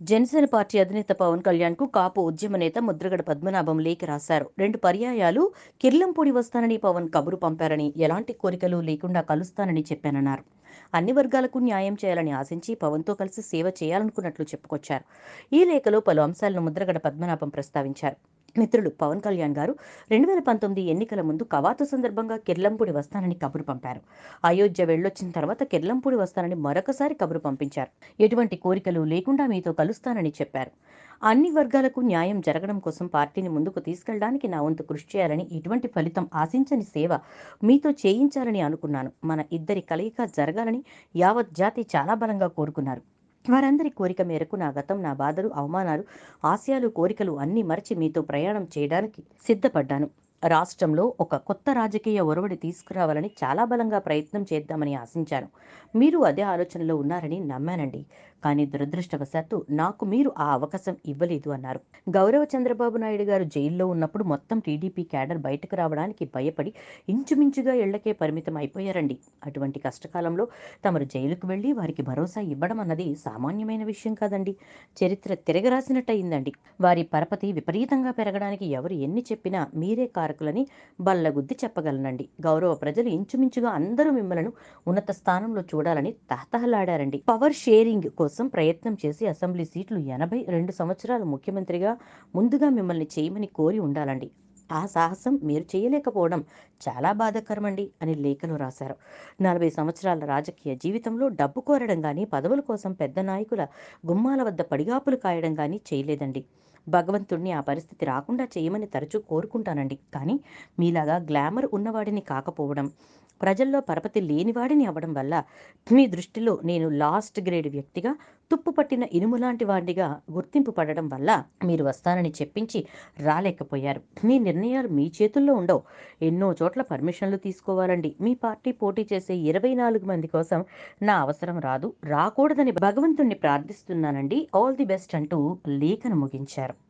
Janasena party అధినేత పవన్ కళ్యాణ్కు కాపు ఉద్యమ నేత ముద్రగడ పద్మనాభం లేఖ రాశారు. రెండు పర్యాయాలు కిర్లంపూడి వస్తానని పవన్ కబురు పంపారని ఎలాంటి కోరికలు లేకుండా కలుస్తానని చెప్పానన్నారు. అన్ని వర్గాలకు న్యాయం చేయాలని ఆశించి పవన్తో కలిసి సేవ చేయాలనుకున్నట్లు చెప్పుకొచ్చారు. ఈ లేఖలో పలు అంశాలను ముద్రగడ పద్మనాభం ప్రస్తావించారు. మిత్రుడు పవన్ కళ్యాణ్ గారు రెండు వేల పంతొమ్మిది ఎన్నికల ముందు కవాతు సందర్భంగా కిర్లంపూడి వస్తానని కబురు పంపారు. అయోధ్య వెళ్ళొచ్చిన తర్వాత కిర్లంపూడి వస్తానని మరొకసారి కబురు పంపించారు. ఎటువంటి కోరికలు లేకుండా మీతో కలుస్తానని చెప్పారు. అన్ని వర్గాలకు న్యాయం జరగడం కోసం పార్టీని ముందుకు తీసుకెళ్ళడానికి నా వంతు కృషి చేయాలని ఇటువంటి ఫలితం ఆశించని సేవ మీతో చేయించాలని అనుకున్నాను. మన ఇద్దరి కలయిక జరగాలని యావత్ జాతి చాలా బలంగా కోరుకున్నారు. వారందరి కోరిక మేరకు నా గతం నా బాధలు అవమానాలు ఆశయాలు కోరికలు అన్నీ మరచి మీతో ప్రయాణం చేయడానికి సిద్ధపడ్డాను. రాష్ట్రంలో ఒక కొత్త రాజకీయ ఒరవడి తీసుకురావాలని చాలా బలంగా ప్రయత్నం చేద్దామని ఆశించాను. మీరు అదే ఆలోచనలో ఉన్నారని నమ్మానండి. కానీ దురదృష్టవశాత్తు నాకు మీరు ఆ అవకాశం ఇవ్వలేదు అన్నారు. గౌరవ చంద్రబాబు నాయుడు గారు జైల్లో ఉన్నప్పుడు మొత్తం టీడీపీ క్యాడర్ బయటకు రావడానికి భయపడి ఇంచుమించుగా ఇళ్ళకే పరిమితం అయిపోయారండి. అటువంటి కష్టకాలంలో తమరు జైలుకు వెళ్ళి వారికి భరోసా ఇవ్వడం అన్నది సామాన్యమైన విషయం కాదండి. చరిత్ర తిరగరాసినట్టయిందండి. వారి పరపతి విపరీతంగా పెరగడానికి ఎవరు ఎన్ని చెప్పినా మీరే కారకులని బల్లగుద్ది చెప్పగలనండి. గౌరవ ప్రజలు ఇంచుమించుగా అందరూ మిమ్మలను ఉన్నత స్థానంలో చూడాలని తహతహలాడారండి. పవర్ షేరింగ్ కోసం ప్రయత్నం చేసి అసెంబ్లీ సీట్లు ఎనభై రెండు సంవత్సరాలు ముఖ్యమంత్రిగా ముందుగా మిమ్మల్ని చేయమని కోరి ఉండాలండి. ఆ సాహసం మీరు చేయలేకపోవడం చాలా బాధాకరమండి అని లేఖను రాశారు. నలభై సంవత్సరాల రాజకీయ జీవితంలో డబ్బు కోరడం కానీ పదవుల కోసం పెద్ద నాయకుల గుమ్మాల వద్ద పడిగాపులు కాయడం కానీ చేయలేదండి. భగవంతుణ్ణి ఆ పరిస్థితి రాకుండా చేయమని తరచూ కోరుకుంటానండి. కానీ మీలాగా గ్లామర్ ఉన్నవాడిని కాకపోవడం ప్రజల్లో పరపతి లేనివాడిని అవ్వడం వల్ల మీ దృష్టిలో నేను లాస్ట్ గ్రేడ్ వ్యక్తిగా తుప్పు పట్టిన ఇనుము లాంటి వాడిగా గుర్తింపు పడడం వల్ల మీరు వస్తానని చెప్పించి రాలేకపోయారు. మీ నిర్ణయాలు మీ చేతుల్లో ఉండవు. ఎన్నో చోట్ల పర్మిషన్లు తీసుకోవాలండి. మీ పార్టీ పోటీ చేసే ఇరవై నాలుగు మంది కోసం నా అవసరం రాదు. రాకూడదని భగవంతుణ్ణి ప్రార్థిస్తున్నానండి. ఆల్ ది బెస్ట్ అంటూ లేఖను ముగించారు.